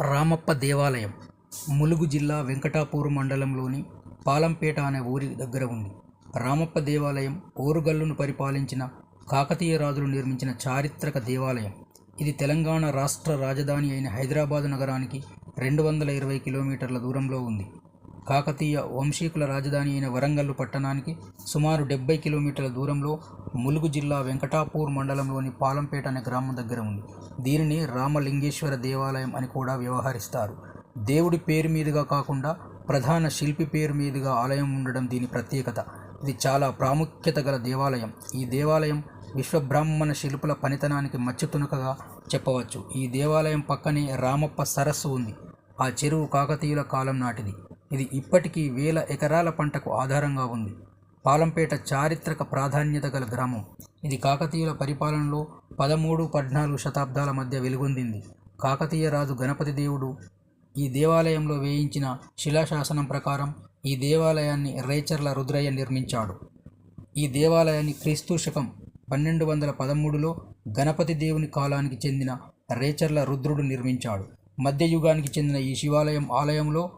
రామప్ప దేవాలయం ములుగు జిల్లా వెంకటాపూర్ మండలంలోని పాలంపేట అనే ఊరి దగ్గర ఉంది. రామప్ప దేవాలయం ఓరుగల్లును పరిపాలించిన కాకతీయ రాజులు నిర్మించిన చారిత్రక దేవాలయం. ఇది తెలంగాణ రాష్ట్ర రాజధాని అయిన హైదరాబాదు నగరానికి రెండు వందల ఇరవై కిలోమీటర్ల దూరంలో ఉంది. కాకతీయ వంశీకుల రాజధాని అయిన వరంగల్లు పట్టణానికి సుమారు డెబ్బై కిలోమీటర్ల దూరంలో ములుగు జిల్లా వెంకటాపూర్ మండలంలోని పాలంపేట అనే గ్రామం దగ్గర ఉంది. దీనిని రామలింగేశ్వర దేవాలయం అని కూడా వ్యవహరిస్తారు. దేవుడి పేరు మీదుగా కాకుండా ప్రధాన శిల్పి పేరు మీదుగా ఆలయం ఉండడం దీని ప్రత్యేకత. ఇది చాలా ప్రాముఖ్యత గల దేవాలయం. ఈ దేవాలయం విశ్వబ్రాహ్మణ శిల్పుల పనితనానికి మచ్చుతునకగా చెప్పవచ్చు. ఈ దేవాలయం పక్కనే రామప్ప సరస్సు ఉంది. ఆ చెరువు కాకతీయుల కాలం నాటిది. ఇది ఇప్పటికీ వేల ఎకరాల పంటకు ఆధారంగా ఉంది. పాలంపేట చారిత్రక ప్రాధాన్యత గల గ్రామం. ఇది కాకతీయుల పరిపాలనలో పదమూడు పద్నాలుగు శతాబ్దాల మధ్య వెలుగొందింది. కాకతీయ రాజు గణపతి దేవుడు ఈ దేవాలయంలో వేయించిన శిలాశాసనం ప్రకారం ఈ దేవాలయాన్ని రేచర్ల రుద్రయ్య నిర్మించాడు. ఈ దేవాలయాన్ని క్రీస్తు శకం పన్నెండు వందల పదమూడులో గణపతి దేవుని కాలానికి చెందిన రేచర్ల రుద్రుడు నిర్మించాడు. మధ్యయుగానికి చెందిన ఈ శివాలయం ఆలయంలో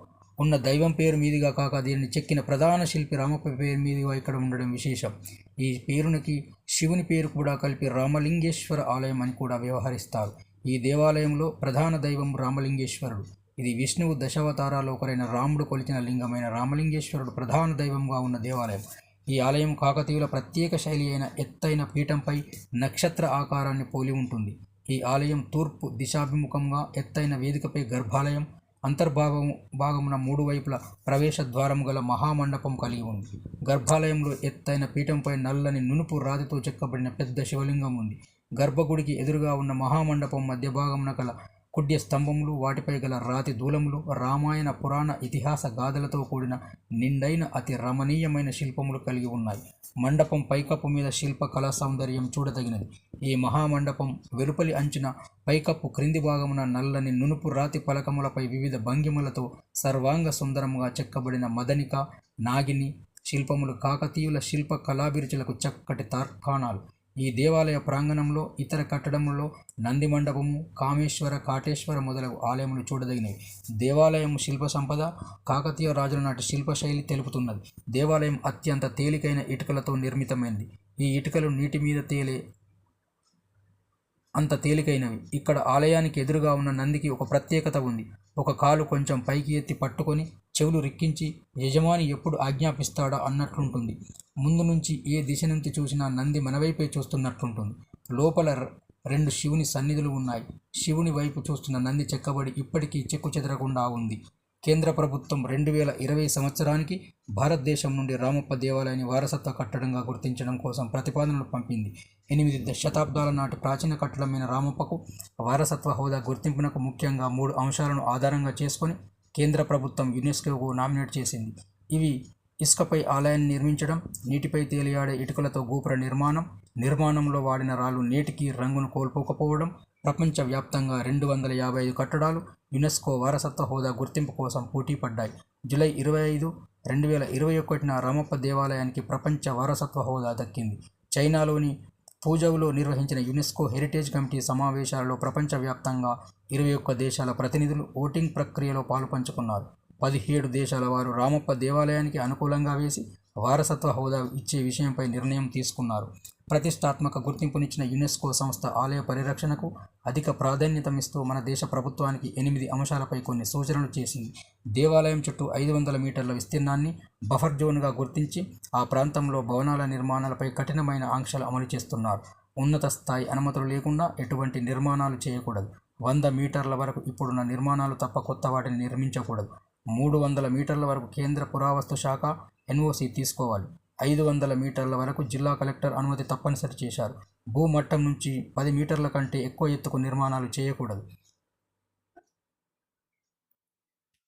ఉన్న దైవం పేరు మీదుగా కాక దీనిని చెక్కిన ప్రధాన శిల్పి రామప్ప పేరు మీదుగా ఇక్కడ ఉండడం విశేషం. ఈ పేరునికి శివుని పేరు కూడా కలిపి రామలింగేశ్వర ఆలయం అని కూడా వ్యవహరిస్తారు. ఈ దేవాలయంలో ప్రధాన దైవం రామలింగేశ్వరుడు. ఇది విష్ణువు దశావతారాలో ఒకరైన రాముడు కొలిచిన లింగమైన రామలింగేశ్వరుడు ప్రధాన దైవంగా ఉన్న దేవాలయం. ఈ ఆలయం కాకతీయుల ప్రత్యేక శైలి అయిన ఎత్తైన పీఠంపై నక్షత్ర ఆకారాన్ని పోలి ఉంటుంది. ఈ ఆలయం తూర్పు దిశాభిముఖంగా ఎత్తైన వేదికపై గర్భాలయం అంతర్భాగం భాగమున మూడు వైపుల ప్రవేశ ద్వారం గల మహామండపం కలిగి ఉంది. గర్భాలయంలో ఎత్తైన పీఠంపై నల్లని నునుపు రాతితో చెక్కబడిన పెద్ద శివలింగం ఉంది. గర్భగుడికి ఎదురుగా ఉన్న మహామండపం మధ్య భాగమున గల కుడ్య స్తంభములు వాటిపై గల రాతి దూలములు రామాయణ పురాణ ఇతిహాస గాథలతో కూడిన నిండైన అతి రమణీయమైన శిల్పములు కలిగి ఉన్నాయి. మండపం పైకప్పు మీద శిల్ప కళా సౌందర్యం చూడదగినది. ఈ మహామండపం వెలుపలి అంచున పైకప్పు క్రింది భాగమున నల్లని నునుపు రాతి పలకములపై వివిధ భంగిమలతో సర్వాంగ సుందరముగా చెక్కబడిన మదనిక నాగిని శిల్పములు కాకతీయుల శిల్ప కళాభిరుచులకు చక్కటి తార్కాణాలు. ఈ దేవాలయ ప్రాంగణంలో ఇతర కట్టడములలో నంది మండపము కామేశ్వర కాటేశ్వర మొదలగు ఆలయములు చూడదగినవి. దేవాలయం శిల్ప సంపద కాకతీయ రాజుల నాటి శిల్పశైలి తెలుపుతున్నది. దేవాలయం అత్యంత తేలికైన ఇటుకలతో నిర్మితమైనది ఈ ఇటుకలు నీటి మీద తేలే అంత తేలికైనవి. ఇక్కడ ఆలయానికి ఎదురుగా ఉన్న నందికి ఒక ప్రత్యేకత ఉంది. ఒక కాలు కొంచెం పైకి ఎత్తి పట్టుకొని చెవులు రిక్కించి యజమాని ఎప్పుడు ఆజ్ఞాపిస్తాడా అన్నట్లుంటుంది. ముందు నుంచి ఏ దిశ నుంచి చూసినా నంది మనవైపే చూస్తున్నట్లుంటుంది. లోపల రెండు శివుని సన్నిధులు ఉన్నాయి. శివుని వైపు చూస్తున్న నంది చెక్కబడి ఇప్పటికీ చెక్కు చెదరకుండా ఉంది. కేంద్ర ప్రభుత్వం రెండు వేల ఇరవై సంవత్సరానికి భారతదేశం నుండి రామప్ప దేవాలయాన్ని వారసత్వ కట్టడంగా గుర్తించడం కోసం ప్రతిపాదనలు పంపింది. ఎనిమిది ద- శతాబ్దాల నాటి ప్రాచీన కట్టడమైన రామప్పకు వారసత్వ హోదా గుర్తింపునకు ముఖ్యంగా మూడు అంశాలను ఆధారంగా చేసుకొని కేంద్ర ప్రభుత్వం యునెస్కోకు నామినేట్ చేసింది. ఇవి ఇసుకపై ఆలయాన్ని నిర్మించడం నీటిపై తేలియాడే ఇటుకలతో గోపుర నిర్మాణం నిర్మాణంలో వాడిన రాళ్ళు నేటికి రంగును కోల్పోకపోవడం ప్రపంచవ్యాప్తంగా రెండు వందల యాభై ఐదు కట్టడాలు యునెస్కో వారసత్వ హోదా గుర్తింపు కోసం పోటీ పడ్డాయి జూలై ఇరవై ఐదు రెండు వేల ఇరవై ఒకటిన రామప్ప దేవాలయానికి ప్రపంచ వారసత్వ హోదా దక్కింది. చైనాలోని పూజవులో నిర్వహించిన యునెస్కో హెరిటేజ్ కమిటీ సమావేశాలలో ప్రపంచవ్యాప్తంగా ఇరవై ఒక్క దేశాల ప్రతినిధులు ఓటింగ్ ప్రక్రియలో పాలుపంచుకున్నారు. పదిహేడు దేశాల వారు రామప్ప దేవాలయానికి అనుకూలంగా వేసి వారసత్వ హోదా ఇచ్చే విషయంపై నిర్ణయం తీసుకున్నారు. ప్రతిష్టాత్మక గుర్తింపునిచ్చిన యునెస్కో సంస్థ ఆలయ పరిరక్షణకు అధిక ప్రాధాన్యతమిస్తూ మన దేశ ప్రభుత్వానికి ఎనిమిది అంశాలపై కొన్ని సూచనలు చేసింది. దేవాలయం చుట్టూ ఐదు వందల మీటర్ల విస్తీర్ణాన్ని బఫర్ జోన్గా గుర్తించి ఆ ప్రాంతంలో భవనాల నిర్మాణాలపై కఠినమైన ఆంక్షలు అమలు చేస్తున్నారు. ఉన్నత స్థాయి అనుమతులు లేకుండా ఎటువంటి నిర్మాణాలు చేయకూడదు. వంద మీటర్ల వరకు ఇప్పుడున్న నిర్మాణాలు తప్ప కొత్త వాటిని నిర్మించకూడదు. మూడు వందల మీటర్ల వరకు కేంద్ర పురావస్తు శాఖ ఎన్ఓసి తీసుకోవాలి. ఐదు వందల మీటర్ల వరకు జిల్లా కలెక్టర్ అనుమతి తప్పనిసరి చేశారు. భూమట్టం నుంచి పది మీటర్ల కంటే ఎక్కువ ఎత్తుకు నిర్మాణాలు చేయకూడదు.